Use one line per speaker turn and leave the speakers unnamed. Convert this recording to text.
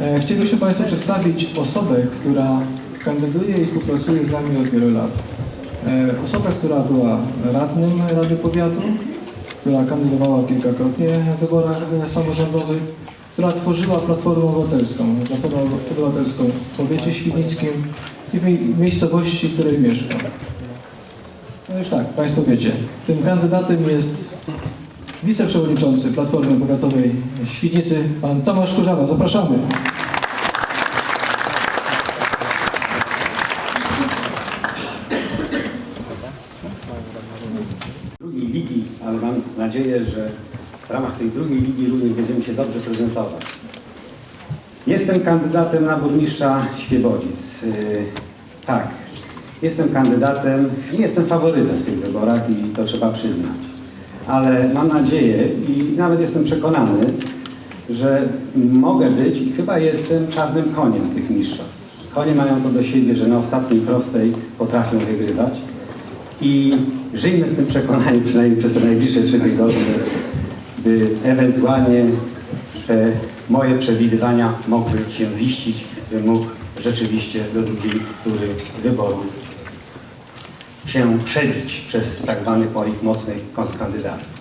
E, Chcielibyśmy Państwu przedstawić osobę, która kandyduje i współpracuje z nami od wielu lat. E, Osobę, która była radnym Rady Powiatu, która kandydowała kilkakrotnie w wyborach e, samorządowych, która tworzyła Platformę Obywatelską, Platformę Obywatelską w powiecie świdnickim i w mie- miejscowości, w której mieszka. No już tak, Państwo wiecie, tym kandydatem jest wiceprzewodniczący Platformy Powiatowej Świdnicy, pan Tomasz Kurzawa. Zapraszamy.
drugiej ligi, ale mam nadzieję, że w ramach tej drugiej ligi również będziemy się dobrze prezentować. Jestem kandydatem na burmistrza Świebodzic. Yy, tak, jestem kandydatem, nie jestem faworytem w tych wyborach i to trzeba przyznać. Ale mam nadzieję i nawet jestem przekonany, że mogę być i chyba jestem czarnym koniem tych mistrzostw. Konie mają to do siebie, że na ostatniej prostej potrafią wygrywać. I żyjmy w tym przekonaniu przynajmniej przez te najbliższe trzy tygodnie, by ewentualnie te moje przewidywania mogły się ziścić, bym mógł rzeczywiście do drugiej tury wyborów się przebić przez tak zwanych moich mocnych kandydatów.